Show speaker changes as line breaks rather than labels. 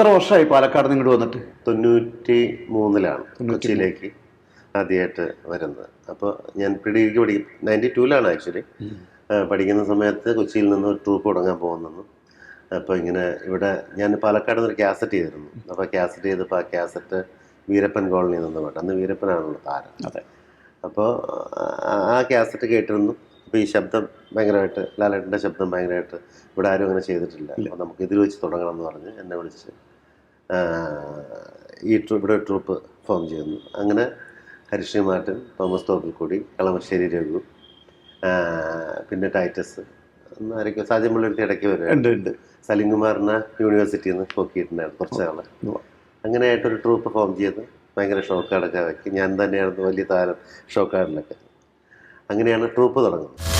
എത്ര വർഷമായി പാലക്കാട് ഇങ്ങോട്ട് വന്നിട്ട്?
തൊണ്ണൂറ്റി മൂന്നിലാണ് കൊച്ചിയിലേക്ക് ആദ്യമായിട്ട് വരുന്നത്. അപ്പോൾ ഞാൻ പ്രീ ഡിഗ്രിക്ക് പഠിക്കും. നയന്റി ടൂലാണ് ആക്ച്വലി. പഠിക്കുന്ന സമയത്ത് കൊച്ചിയിൽ നിന്ന് ഒരു ട്രൂപ്പ് തുടങ്ങാൻ പോകുന്നു. അപ്പോൾ ഇങ്ങനെ ഇവിടെ ഞാൻ പാലക്കാട് നിന്ന് ഒരു കാസറ്റ് ചെയ്തിരുന്നു. അപ്പോൾ കാസറ്റ് ചെയ്തപ്പോൾ ആ കാസറ്റ് വീരപ്പൻ കോളനിയിൽ നിന്ന് പാട്ട് അന്ന് വീരപ്പനാണല്ലോ താരം.
അതെ.
അപ്പോൾ ആ കാസറ്റ് കേട്ടിരുന്നു. അപ്പോൾ ഈ ശബ്ദം ഭയങ്കരമായിട്ട് ലാലേട്ടന്റെ ശബ്ദം ഭയങ്കരമായിട്ട് ഇവിടെ ആരും അങ്ങനെ ചെയ്തിട്ടില്ല. അപ്പോൾ നമുക്ക് ഇതിൽ വെച്ച് തുടങ്ങണം എന്ന് പറഞ്ഞ് എന്നെ വിളിച്ച് ഈ ഇവിടെ ഒരു ട്രൂപ്പ് ഫോം ചെയ്യുന്നു. അങ്ങനെ ഹരിശ്രീ മാർട്ടിൻ തോമസ് തോപ്പിൽക്കൂടി കളമശ്ശേരി രഘു പിന്നെ ടൈറ്റസ് ആരൊക്കെ സാധ്യം പുള്ളിയെടുത്ത് ഇടയ്ക്ക് വരും
സലിം
കുമാറിനെ യൂണിവേഴ്സിറ്റിയിൽ നിന്ന് പോക്കിയിട്ടുണ്ടായിരുന്നു കുറച്ച്
നാളെ.
അങ്ങനെയായിട്ടൊരു ട്രൂപ്പ് ഫോം ചെയ്ത് ഭയങ്കര ഷോക്കാർഡൊക്കെ വെക്കി. ഞാൻ തന്നെയായിരുന്നു വലിയ താരം ഷോക്കാർഡിലൊക്കെ അങ്ങനെയാണ് ട്രൂപ്പ് തുടങ്ങുന്നത്.